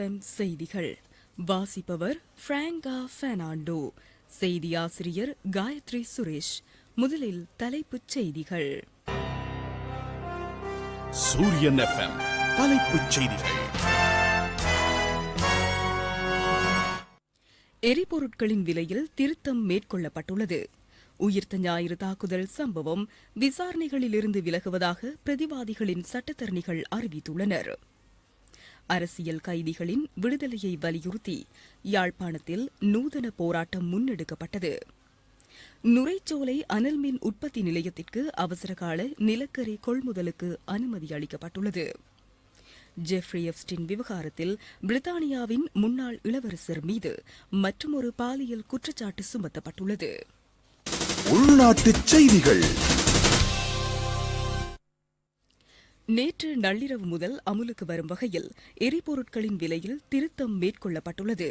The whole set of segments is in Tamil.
எஃப்எம் செய்திகள். வாசிப்பவர் பிராங்கா பெர்னாண்டோ. செய்தி ஆசிரியர் காயத்ரி சுரேஷ். முதலில் தலைப்புச் செய்திகள். சூரியன் எஃப்எம் தலைப்புச் செய்திகள். எரிபொருட்களின் விலையில் திருத்தம் மேற்கொள்ளப்பட்டுள்ளது. உயிர்த்த ஞாயிறு தாக்குதல் சம்பவம் விசாரணைகளிலிருந்து விலகுவதாக பிரதிவாதிகளின் சட்டத்தரணிகள் அறிவித்துள்ளனர். அரசியல் கைதிகளின் விடுதலையை வலியுறுத்தி யாழ்ப்பாணத்தில் நூதன போராட்டம் முன்னெடுக்கப்பட்டது. நுரைச்சோலை அனல் மின் உற்பத்தி நிலையத்திற்கு அவசரகால நிலக்கரி கொள்முதலுக்கு அனுமதி அளிக்கப்பட்டுள்ளது. ஜெஃப்ரி எப்ஸ்டின் விவகாரத்தில் பிரித்தானியாவின் முன்னாள் இளவரசர் மீது மற்றுமொரு பாலியல் குற்றச்சாட்டு சுமத்தப்பட்டுள்ளது. உள்நாட்டு செய்திகள். நேற்று நள்ளிரவு முதல் அமுலுக்கு வரும் வகையில் எரிபொருட்களின் விலையில் திருத்தம் மேற்கொள்ளப்பட்டுள்ளது.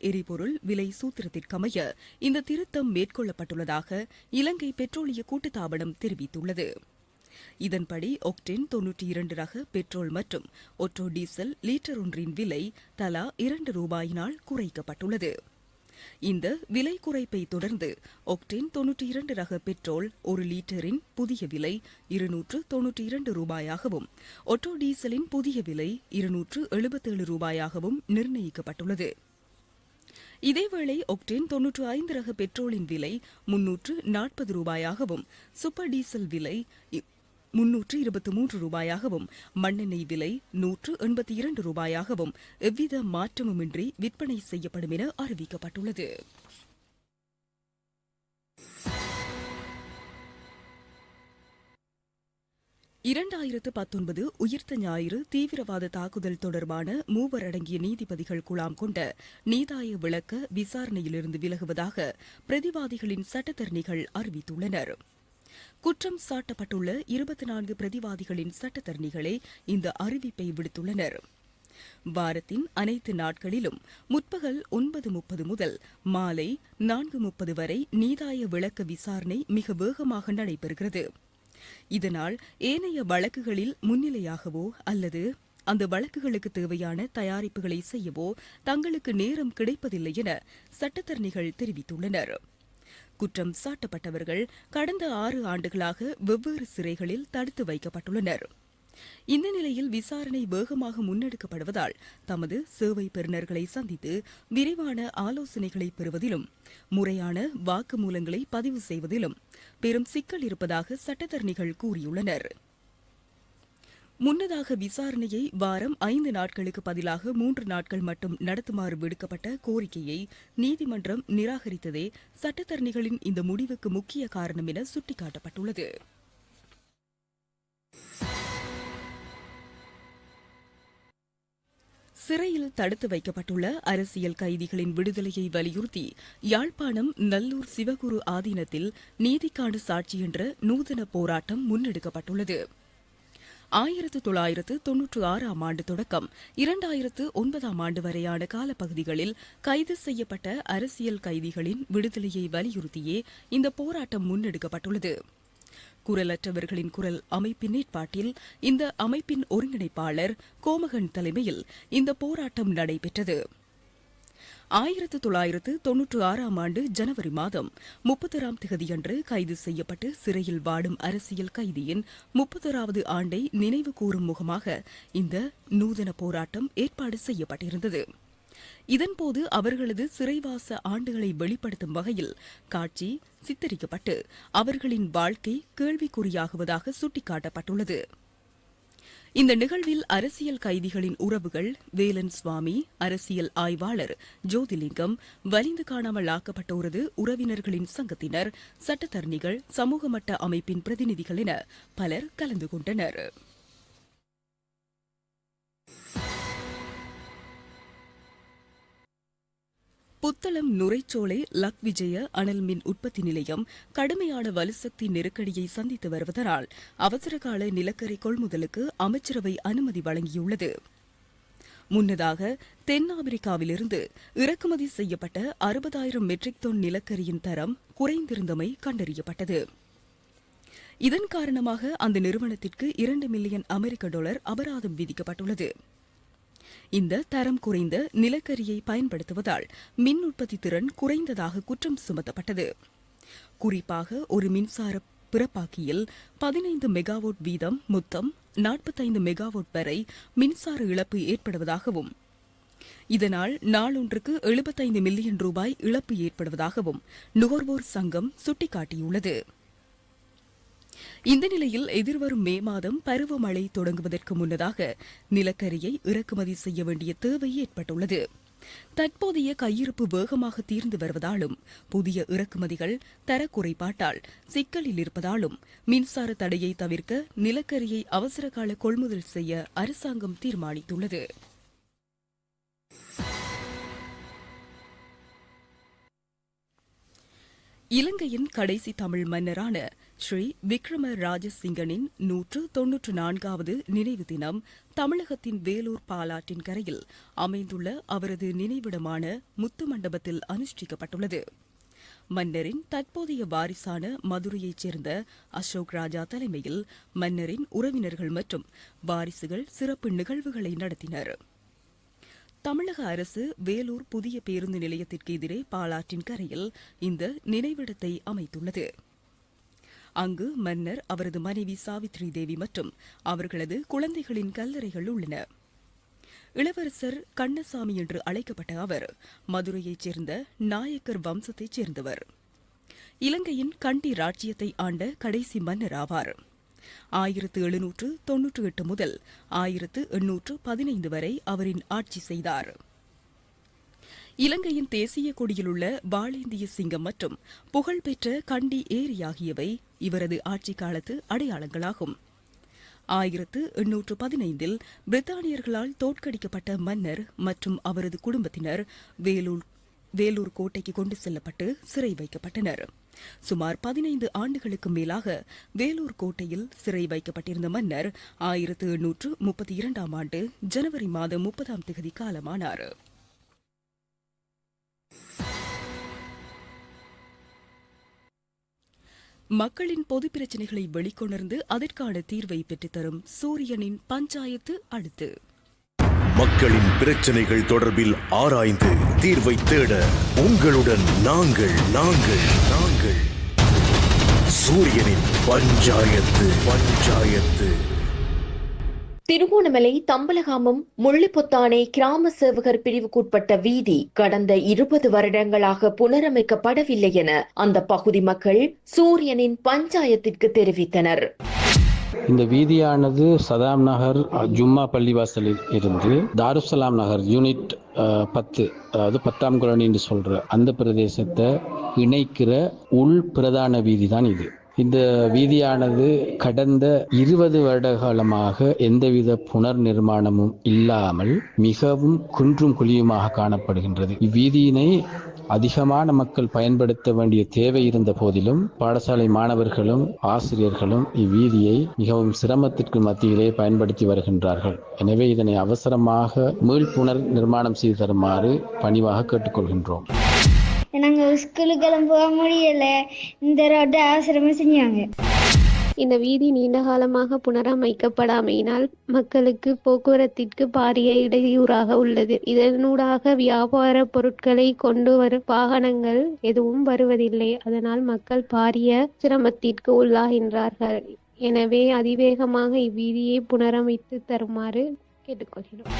எரிபொருள் விலை சூத்திரத்திற்கமைய இந்த திருத்தம் மேற்கொள்ளப்பட்டுள்ளதாக இலங்கை பெட்ரோலிய கூட்டுத்தாபனம் தெரிவித்துள்ளது. இதன்படி ஒக்டேன் தொன்னூற்றி இரண்டு ரக பெட்ரோல் மற்றும் ஒற்றோ டீசல் லீட்டர் ஒன்றின் விலை தலா இரண்டு ரூபாயினால் குறைக்கப்பட்டுள்ளது. இந்த விலை குறைப்பை தொடர்ந்து ஒக்டேன் தொன்னூற்றி இரண்டு ரக பெட்ரோல் ஒரு லீட்டரின் புதிய விலை இருநூற்று தொன்னூற்றி இரண்டு ரூபாயாகவும் ஒட்டோ டீசலின் புதிய விலை இருநூற்று எழுபத்தேழு ரூபாயாகவும் நிர்ணயிக்கப்பட்டுள்ளது. இதேவேளை ஒக்டேன் தொன்னூற்று ஐந்து ரக பெட்ரோலின் விலை முன்னூற்று நாற்பது ரூபாயாகவும் சூப்பர் டீசல் விலை முன்னூற்று இருபத்தி மூன்று ரூபாயாகவும் மண்ணெண்ணெய் விலை நூற்று எண்பத்தி இரண்டு ரூபாயாகவும் எவ்வித மாற்றமுமின்றி விற்பனை செய்யப்படும் என அறிவிக்கப்பட்டுள்ளது. இரண்டாயிரத்து பத்தொன்பது உயிர்த்த ஞாயிறு தீவிரவாத தாக்குதல் தொடர்பான மூவர் அடங்கிய நீதிபதிகள் குழாம் கொண்ட நீதாய விளக்க விசாரணையிலிருந்து விலகுவதாக பிரதிவாதிகளின் சட்டத்தரணிகள் அறிவித்துள்ளனர். குற்றம் சாட்டப்பட்டுள்ள இருபத்தி நான்கு பிரதிவாதிகளின் சட்டத்தரணிகளே இந்த அறிவிப்பை விடுத்துள்ளனர். வாரத்தின் அனைத்து நாட்களிலும் முற்பகல் ஒன்பது முப்பது முதல் மாலை நான்கு முப்பது வரை நீதாய விளக்க விசாரணை மிக வேகமாக நடைபெறுகிறது. இதனால் ஏனைய வழக்குகளில் முன்னிலையாகவோ அல்லது அந்த வழக்குகளுக்கு தேவையான தயாரிப்புகளை செய்யவோ தங்களுக்கு நேரம் கிடைப்பதில்லை என சட்டத்தரணிகள் தெரிவித்துள்ளனர். குற்றம் சாட்டப்பட்டவர்கள் கடந்த ஆறு ஆண்டுகளாக வெவ்வேறு சிறைகளில் தடுத்து வைக்கப்பட்டுள்ளனர். இந்த நிலையில் விசாரணை வேகமாக முன்னெடுக்கப்படுவதால் தமது சேவை பெறுநர்களை சந்தித்து விரிவான ஆலோசனைகளை பெறுவதிலும் முறையான வாக்குமூலங்களை பதிவு செய்வதிலும் பெரும் சிக்கல் இருப்பதாக சட்டத்தரணிகள் கூறியுள்ளனர். முன்னதாக விசாரணையை வாரம் ஐந்து நாட்களுக்கு பதிலாக மூன்று நாட்கள் மட்டும் நடத்துமாறு விடுக்கப்பட்ட கோரிக்கையை நீதிமன்றம் நிராகரித்ததே சட்டத்தரணிகளின் இந்த முடிவுக்கு முக்கிய காரணம் என சுட்டிக்காட்டப்பட்டுள்ளது. சிறையில் தடுத்து வைக்கப்பட்டுள்ள அரசியல் கைதிகளின் விடுதலையை வலியுறுத்தி யாழ்ப்பாணம் நல்லூர் சிவகுரு ஆதீனத்தில் நீதிக்கான சாட்சி என்ற நூதன போராட்டம் முன்னெடுக்கப்பட்டுள்ளது. ஆயிரத்து தொள்ளாயிரத்து தொன்னூற்று ஆறாம் ஆண்டு தொடக்கம். இரண்டாயிரத்து ஒன்பதாம் ஆண்டு வரையான காலப்பகுதிகளில் கைது செய்யப்பட்ட அரசியல் கைதிகளின் விடுதலையை வலியுறுத்தியே இந்த போராட்டம் முன்னெடுக்கப்பட்டுள்ளது. குரலற்றவர்களின் குரல் அமைப்பின் ஏற்பாட்டில் இந்த அமைப்பின் ஒருங்கிணைப்பாளர் கோமகன் தலைமையில் இந்த போராட்டம் நடைபெற்றது. ஆயிரத்து தொள்ளாயிரத்து தொன்னூற்று ஆறாம் ஆண்டு ஜனவரி மாதம் முப்பத்தொராம் திகதியன்று கைது செய்யப்பட்டு சிறையில் வாடும் அரசியல் கைதியின் முப்பத்தொராவது ஆண்டை நினைவு கூறும் முகமாக இந்த நூதன போராட்டம் ஏற்பாடு செய்யப்பட்டிருந்தது. இதன்போது அவர்களது சிறைவாச ஆண்டுகளை வெளிப்படுத்தும் வகையில் காட்சி சித்தரிக்கப்பட்டு அவர்களின் வாழ்க்கை கேள்விக்குறியாகுவதாக சுட்டிக்காட்டப்பட்டுள்ளது. இந்த நிகழ்வில் அரசியல் கைதிகளின் உறவுகள் வேலன் சுவாமி அரசியல் ஆய்வாளர் ஜோதிலிங்கம் வலிந்து காணாமல் ஆக்கப்பட்டோரது உறவினர்களின் சங்கத்தினர் சட்டத்தரணிகள் சமூக மட்ட அமைப்பின் பிரதிநிதிகள் என பலர் கலந்து கொண்டனர். புத்தளம் நுரைச்சோலை லக் விஜய அனல் மின் உற்பத்தி நிலையம் கடுமையான வலுசக்தி நெருக்கடியை சந்தித்து வருவதனால் அவசரகால நிலக்கரி கொள்முதலுக்கு அமைச்சரவை அனுமதி வழங்கியுள்ளது. முன்னதாக தென் ஆப்பிரிக்காவிலிருந்து இறக்குமதி செய்யப்பட்ட அறுபதாயிரம் மெட்ரிக் டன் நிலக்கரியின் தரம் குறைந்திருந்தமை கண்டறியப்பட்டது. இதன் காரணமாக அந்த நிறுவனத்திற்கு இரண்டு மில்லியன் அமெரிக்க டாலர் அபராதம் விதிக்கப்பட்டுள்ளது. இந்த தரம் குறைந்த நிலக்கரியை பயன்படுத்துவதால் மின் உற்பத்தி திறன் குறைந்ததாக குற்றம் சுமத்தப்பட்டது. குறிப்பாக ஒரு மின்சார பிறப்பாக்கியில் பதினைந்து மெகாவாட் வீதம் மொத்தம் நாற்பத்தைந்து மெகாவாட் வரை மின்சார இழப்பு ஏற்படுவதாகவும் இதனால் நாளொன்றுக்கு எழுபத்தைந்து மில்லியன் ரூபாய் இழப்பு ஏற்படுவதாகவும் நுகர்வோர் சங்கம் சுட்டிக்காட்டியுள்ளது. இந்த நிலையில் எதிர்வரும் மே மாதம் பருவமழை தொடங்குவதற்கு முன்னதாக நிலக்கரியை இறக்குமதி செய்ய வேண்டிய தேவை ஏற்பட்டுள்ளது. தற்போதைய கையிருப்பு வேகமாக தீர்ந்து வருவதாலும் புதிய இறக்குமதிகள் தரக்குறைபாட்டால் சிக்கலில் இருப்பதாலும் மின்சார தடையை தவிர்க்க நிலக்கரியை அவசரகால கொள்முதல் செய்ய அரசாங்கம் தீர்மானித்துள்ளது. இலங்கையின் கடைசி தமிழ் மன்னரான ஸ்ரீ விக்ரம ராஜசிங்கனின் நூற்று தொன்னூற்று நான்காவது நினைவு தினம் தமிழகத்தின் வேலூர் பாலாற்றின் கரையில் அமைந்துள்ள அவரது நினைவிடமான முத்து மண்டபத்தில் அனுஷ்டிக்கப்பட்டுள்ளது. மன்னரின் தற்போதைய வாரிசான மதுரையைச் சேர்ந்த அசோக் ராஜா தலைமையில் மன்னரின் உறவினர்கள் மற்றும் வாரிசுகள் சிறப்பு நிகழ்வுகளை நடத்தினர். தமிழக அரசு வேலூர் புதிய பேருந்து நிலையத்திற்கு எதிரே பாலாற்றின் கரையில் இந்த நினைவிடத்தை அமைத்துள்ளது. அங்கு மன்னர் அவரது மனைவி சாவித்ரி தேவி மற்றும் அவர்களது குழந்தைகளின் கல்லறைகள் உள்ளன. இளவரசர் கண்ணசாமி என்று அழைக்கப்பட்ட அவர் மதுரையைச் சேர்ந்த நாயக்கர் வம்சத்தைச் சேர்ந்தவர். இலங்கையின் கண்டி ராஜ்யத்தை ஆண்ட கடைசி மன்னர் ஆவார். ஆயிரத்து எழுநூற்று தொன்னூற்று எட்டு முதல் ஆயிரத்து எண்ணூற்று பதினைந்து வரை அவரின் ஆட்சி செய்தார். இலங்கையின் தேசிய கொடியிலுள்ள வாழேந்திய சிங்கம் மற்றும் புகழ்பெற்ற கண்டி ஏரி ஆகியவை இவரது ஆட்சி காலத்து அடையாளங்களாகும். ஆயிரத்து எண்ணூற்று பதினைந்தில் பிரித்தானியர்களால் தோற்கடிக்கப்பட்ட மன்னர் மற்றும் அவரது குடும்பத்தினர் வேலூர் வேலூர் கோட்டைக்கு கொண்டு செல்லப்பட்டு சிறை வைக்கப்பட்டனர். சுமார் பதினைந்து ஆண்டுகளுக்கு மேலாக வேலூர் கோட்டையில் சிறை வைக்கப்பட்டிருந்த மன்னர் ஆயிரத்து எண்ணூற்று முப்பத்தி இரண்டாம் ஆண்டு ஜனவரி மாதம் முப்பதாம் தேதி காலமானார். மக்களின் பொது பிரச்சினைகளை வெளிக்கொணர்ந்து அதற்கான தீர்வை பெற்றுத்தரும் சூரியனின் பஞ்சாயத்து அடுத்து. மக்களின் பிரச்சனைகள் தொடர்பில் ஆராய்ந்து தீர்வை தேட உங்களுடன் நாங்கள் நாங்கள் நாங்கள். சூரியனின் பஞ்சாயத்து பஞ்சாயத்து. திருகோணமலை தம்பலகாமம் முள்ளிப்பொத்தானை கிராம சேவகர் பிரிவுக்குட்பட்ட வீதி கடந்த இருபது வருடங்களாக புனரமைக்கப்படவில்லை என அந்த பகுதி மக்கள் சூரியனின் பஞ்சாயத்திற்கு தெரிவித்தனர். இந்த வீதியானது சதாம் நகர் ஜும்மா பள்ளிவாசலில் இருந்து தாருசலாம் நகர் யூனிட் பத்து அதாவது பத்தாம் குழனி என்று சொல்ற அந்த பிரதேசத்தை இணைக்கிற உள் பிரதான வீதி தான் இது. இந்த வீதியானது கடந்த இருபது வருட காலமாக எந்தவித புனர் நிர்மாணமும் இல்லாமல் மிகவும் குன்றும் குழியுமாக காணப்படுகின்றது. இவ்வீதியினை அதிகமான மக்கள் பயன்படுத்த வேண்டிய தேவை இருந்த போதிலும் பாடசாலை மாணவர்களும் ஆசிரியர்களும் இவ்வீதியை மிகவும் சிரமத்திற்கு மத்தியிலே பயன்படுத்தி வருகின்றார்கள். எனவே இதனை அவசரமாக மீள்புணர் நிர்மாணம் செய்து தருமாறு பணிவாக கேட்டுக்கொள்கின்றோம். நாங்கள் ஸ்கூலுக்கெல்லாம் போக முடியலை. இந்த ரோட்டை அவசரமாக செஞ்சாங்க. இந்த வீதி நீண்ட காலமாக புனரமைக்கப்படாமையினால் மக்களுக்கு போக்குவரத்திற்கு பாரிய இடையூறாக உள்ளது. இதனூடாக வியாபார பொருட்களை கொண்டு வரும் வாகனங்கள் எதுவும் வருவதில்லை. அதனால் மக்கள் பாரிய சிரமத்திற்கு உள்ளாகின்றார்கள். எனவே அதிவேகமாக இவ்வீதியை புனரமைத்து தருமாறு கேட்டுக்கொள்கிறோம்.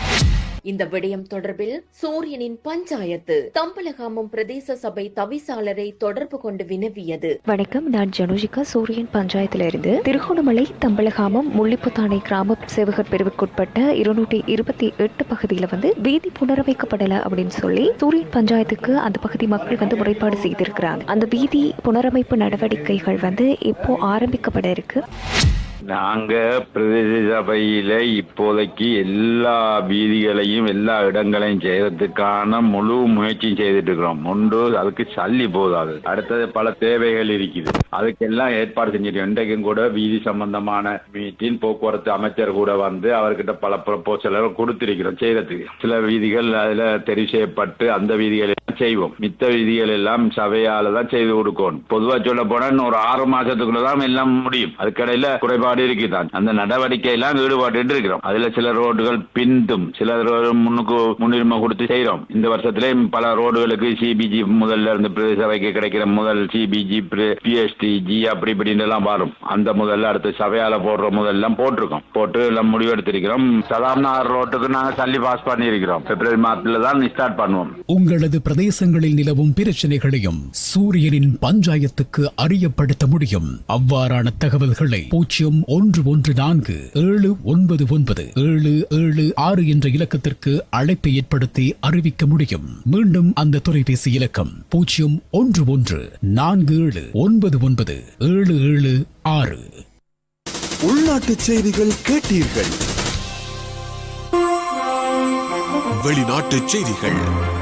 இந்த விடயம் தொடர்பில் சூரியனின் பஞ்சாயத்து தம்பலகாமம் பிரதேச சபை தவிசாளரை தொடர்பு கொண்டு வினவியது. வணக்கம் நான் ஜனுஷிகா. சூரியன் பஞ்சாயத்திலிருந்து திருகோணமலை தம்பலகாமம் முள்ளிப்புத்தானை கிராம சேவகர் பிரிவுக்குட்பட்ட இருநூற்றி இருபத்தி எட்டு பகுதியில வந்து வீதி புனரமைக்கப்படல அப்படின்னு சொல்லி சூரியன் பஞ்சாயத்துக்கு அந்த பகுதி மக்கள் வந்து முறைப்பாடு செய்திருக்கிறாங்க. அந்த வீதி புனரமைப்பு நடவடிக்கைகள் வந்து இப்போ ஆரம்பிக்கப்பட இருக்கு. நாங்க பிரதேச சபையில இப்போதைக்கு எல்லா வீதிகளையும் எல்லா இடங்களையும் செய்யறதுக்கான முழு முயற்சியும் செய்துட்டு இருக்கிறோம் ஒன்று அதுக்கு சல்லி போதாது. அடுத்தது பல தேவைகள் இருக்குது. அதுக்கெல்லாம் ஏற்பாடு செஞ்சிருக்கோம் இன்றைக்கும் கூட வீதி சம்பந்தமான மீட்டிங் போக்குவரத்து அமைச்சர் கூட வந்து அவர்கிட்ட பல ப்ரொபோசல் கொடுத்திருக்கிறோம் செய்யறதுக்கு சில வீதிகள் அதுல தெரிவு செய்யப்பட்டு அந்த வீதிகளை செய்வோம். மித்த விதிகள் எல்லாம் சபையால தான் செய்து கொடுக்கணும். பொதுவா சொல்ல போனா இன்னும் ஒரு ஆறு மாசத்துக்குள்ள தான் எல்லாம் முடியும். அதுக்கடையில குறைபாடு இருக்குதான் அந்த நடவடிக்கை எல்லாம் ஈடுபாட்டு இருக்கிறோம் அதுல சில ரோடுகள் பிந்தும் சில ரோடு முன்னுக்கு முன்னுரிமை கொடுத்து செய்யறோம் இந்த வருஷத்திலே பல ரோடுகளுக்கு சிபிஜி முதல்ல இருந்து பிரதேச சபைக்கு கிடைக்கிற முதல் சிபிஜி பிஎஸ்டி ஜி அப்படி இப்படின்னு எல்லாம் வரும். அந்த முதல்ல அடுத்து சபையால போடுற முதல்லாம் போட்டிருக்கோம். போட்டு எல்லாம் முடிவெடுத்திருக்கிறோம். சதாம் நகர் ரோட்டுக்கு நாங்க தள்ளி பாஸ் பண்ணியிருக்கிறோம். பிப்ரவரி மாதத்துல தான் ஸ்டார்ட் பண்ணுவோம். உங்களது பிரதேசங்களில் நிலவும் பிரச்சனைகளையும் சூரியனின் பஞ்சாயத்துக்கு அறியப்படுத்த முடியும். அவ்வாறான தகவல்களை பூஜ்ஜியம் ஒன்று ஒன்று நான்கு ஏழு ஒன்பது ஒன்பது ஏழு ஏழு ஆறு என்ற இலக்கத்திற்கு அழைப்பை ஏற்படுத்தி அறிவிக்க முடியும். மீண்டும் அந்த தொலைபேசி இலக்கம் பூஜ்ஜியம் ஒன்று ஒன்று நான்கு ஏழு ஒன்பது ஒன்பது ஏழு ஏழு ஆறு. உள்நாட்டு செய்திகள் கேட்டீர்கள். வெளிநாட்டு செய்திகள்.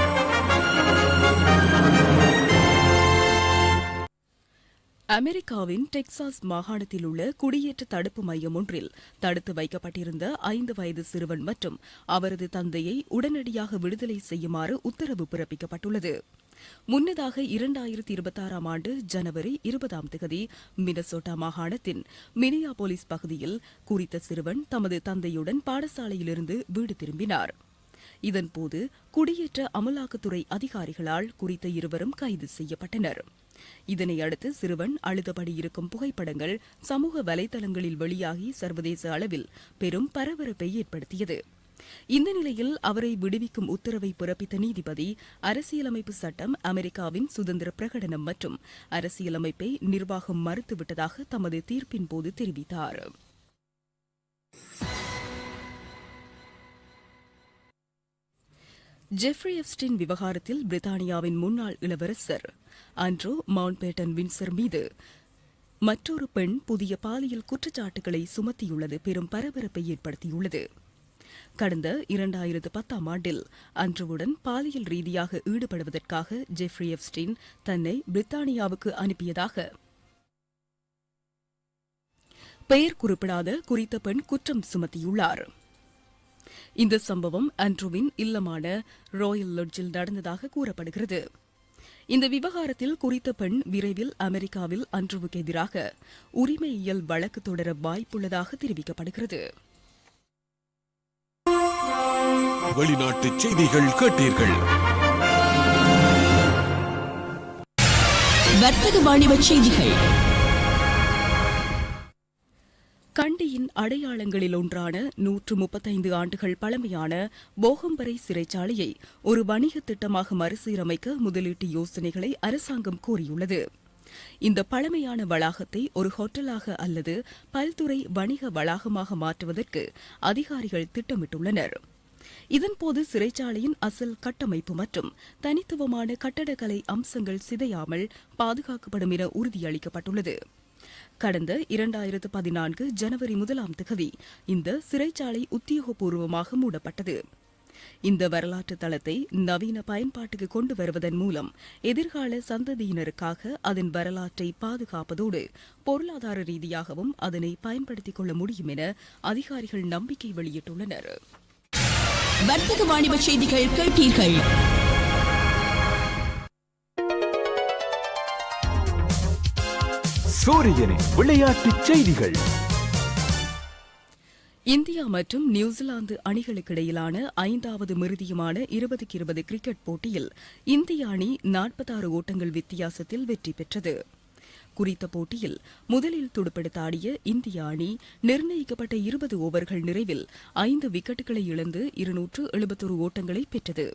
அமெரிக்காவின் டெக்சாஸ் மாகாணத்தில் உள்ள குடியேற்ற தடுப்பு மையம் ஒன்றில் தடுத்து வைக்கப்பட்டிருந்த ஐந்து வயது சிறுவன் மற்றும் அவரது தந்தையை உடனடியாக விடுதலை செய்யுமாறு உத்தரவு பிறப்பிக்கப்பட்டுள்ளது. முன்னதாக இரண்டாயிரத்தி இருபத்தாறாம் ஆண்டு ஜனவரி இருபதாம் தேதி மினசோட்டா மாகாணத்தின் மினியாபோலிஸ் பகுதியில் குறித்த சிறுவன் தமது தந்தையுடன் பாடசாலையிலிருந்து வீடு திரும்பினார். இதன்போது குடியேற்ற அமலாக்கத்துறை அதிகாரிகளால் குறித்த இருவரும் கைது செய்யப்பட்டனர். இதனை அடுத்து சிறுவன் அழுதபடி இருக்கும் புகைப்படங்கள் சமூக வலைதளங்களில் வெளியாகி சர்வதேச அளவில் பெரும் பரபரப்பை ஏற்படுத்தியது. இந்த நிலையில் அவரை விடுவிக்கும் உத்தரவை பிறப்பித்த நீதிபதி அரசியலமைப்பு சட்டம் அமெரிக்காவின் சுதந்திர பிரகடனம் மற்றும் அரசியலமைப்பை நிர்வாகம் மறுத்துவிட்டதாக தமது தீர்ப்பின் போது தெரிவித்தார். ஜெஃப்ரி எப்ஸ்டின் விவகாரத்தில் பிரித்தானியாவின் முன்னாள் இளவரசர் ஆண்ட்ரோ மவுண்ட்பேட்டன் வின்சர் மீது மற்றொரு பெண் புதிய பாலியல் குற்றச்சாட்டுகளை சுமத்தியுள்ளது பெரும் பரபரப்பை ஏற்படுத்தியுள்ளது. கடந்த இரண்டாயிரத்து பத்தாம் ஆண்டில் அன்றுவுடன் பாலியல் ரீதியாக ஈடுபடுவதற்காக ஜெஃப்ரி எப்ஸ்டின் தன்னை பிரித்தானியாவுக்கு அனுப்பியதாக பெயர் குறிப்பிடாத குறித்த பெண் குற்றம் சுமத்தியுள்ளார். இந்த சம்பவம் அன்ட்ருவின் இல்லமான ராயல் லொட்ஜில் நடந்ததாக கூறப்படுகிறது. இந்த விவகாரத்தில் குறித்த பெண் விரைவில் அமெரிக்காவில் அன்ட்ருவுக்கு எதிராக உரிமையியல் வழக்கு தொடர வாய்ப்புள்ளதாக தெரிவிக்கப்படுகிறது. வெளிநாட்டு செய்திகள் கேட்டீர்கள். வர்த்தக வாணிப செய்திகள். கண்டியின் அடையாளங்களில் ஒன்றான நூற்று முப்பத்தைந்து ஆண்டுகள் பழமையான போகம்பரை சிறைச்சாலையை ஒரு வணிக திட்டமாக மறுசீரமைக்க முதலீட்டு யோசனைகளை அரசாங்கம் கோரியுள்ளது இந்த பழமையான வளாகத்தை ஒரு ஹோட்டலாக அல்லது பல்துறை வணிக வளாகமாக மாற்றுவதற்கு அதிகாரிகள் திட்டமிட்டுள்ளனர். இதன்போது சிறைச்சாலையின் அசல் கட்டமைப்பு மற்றும் தனித்துவமான கட்டடக்கலை அம்சங்கள் சிதையாமல் பாதுகாக்கப்படும் என உறுதியளிக்கப்பட்டுள்ளது. கடந்த இரண்டாயிரத்து பதினான்கு ஜனவரி முதலாம் திகதி இந்த சிறைச்சாலை உத்தியோகபூர்வமாக மூடப்பட்டது. இந்த வரலாற்று தளத்தை நவீன பயன்பாட்டுக்கு கொண்டு வருவதன் மூலம் எதிர்கால சந்ததியினருக்காக அதன் வரலாற்றை பாதுகாப்பதோடு பொருளாதார ரீதியாகவும் அதனை பயன்படுத்திக் கொள்ள முடியும் என அதிகாரிகள் நம்பிக்கை வெளியிட்டுள்ளனர். வர்த்தக வாணிப செய்திகள் கேட்டீர்கள். சூரியனின் விளையாட்டுச் செய்திகள். இந்தியா மற்றும் நியூசிலாந்து அணிகளுக்கிடையிலான ஐந்தாவது மிருதியுமான இருபதுக்கு இருபது கிரிக்கெட் போட்டியில் இந்திய அணி நாற்பத்தாறு ஓட்டங்கள் வித்தியாசத்தில் வெற்றி பெற்றது. குறித்த போட்டியில் முதலில் துடுப்பெடுத்த ஆடிய இந்திய அணி நிர்ணயிக்கப்பட்ட இருபது ஓவர்கள் நிறைவில் ஐந்து விக்கெட்டுகளை இழந்து இருநூற்று எழுபத்தொரு ஓட்டங்களை பெற்றது.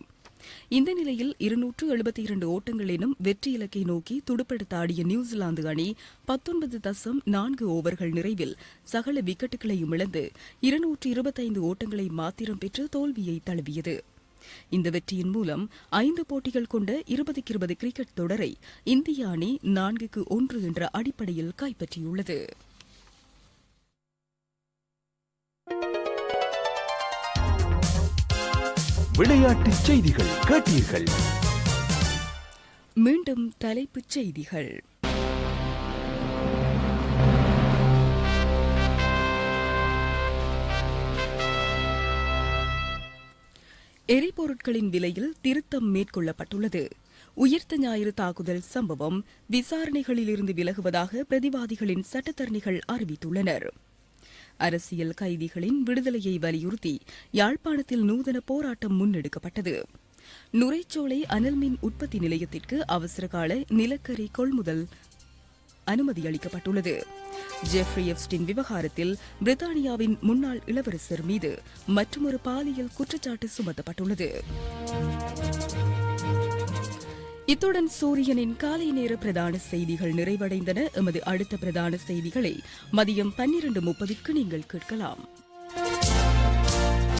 இந்த நிலையில் இருநூற்று எழுபத்தி இரண்டு ஓட்டங்கள் எனும் வெற்றி இலக்கை நோக்கி துடுப்படுத்த ஆடிய நியூசிலாந்து அணி பத்தொன்பது தசம் நான்கு ஓவர்கள் நிறைவில் சகல விக்கெட்டுகளையும் இழந்து இருநூற்று இருபத்தைந்து ஓட்டங்களை மாத்திரம் பெற்று தோல்வியை தழுவியது. இந்த வெற்றியின் மூலம் ஐந்து போட்டிகள் கொண்ட இருபதுக்கு இருபது கிரிக்கெட் தொடரை இந்திய அணி நான்குக்கு ஒன்று என்ற அடிப்படையில் கைப்பற்றியுள்ளது. விளையாட்டுச் செய்திகள் கேட்டீர்கள். மீண்டும் தலைப்புச் செய்திகள். எரிபொருட்களின் விலையில் திருத்தம் மேற்கொள்ளப்பட்டுள்ளது. உயிர்த்த ஞாயிறு தாக்குதல் சம்பவம் விசாரணைகளிலிருந்து விலகுவதாக பிரதிவாதிகளின் சட்டத்தரணிகள் அறிவித்துள்ளனர். அரசியல் கைதிகளின் விடுதலையை வலியுறுத்தி யாழ்ப்பாணத்தில் நூதன போராட்டம் முன்னெடுக்கப்பட்டது. நுரைச்சோலை அனல்மின் உற்பத்தி நிலையத்திற்கு அவசரகால நிலக்கரி கொள்முதல் அனுமதி அளிக்கப்பட்டுள்ளது. ஜெஃப்ரி எப்ஸ்டின் விவகாரத்தில் பிரித்தானியாவின் முன்னாள் இளவரசர் மீது மற்றொரு பாலியல் குற்றச்சாட்டு சுமத்தப்பட்டுள்ளது. இத்துடன் சூரியனின் காலை நேர பிரதான செய்திகள் நிறைவடைந்தன. எமது அடுத்த பிரதான செய்திகளை மதியம் பன்னிரண்டு முப்பதுக்கு நீங்கள் கேட்கலாம்.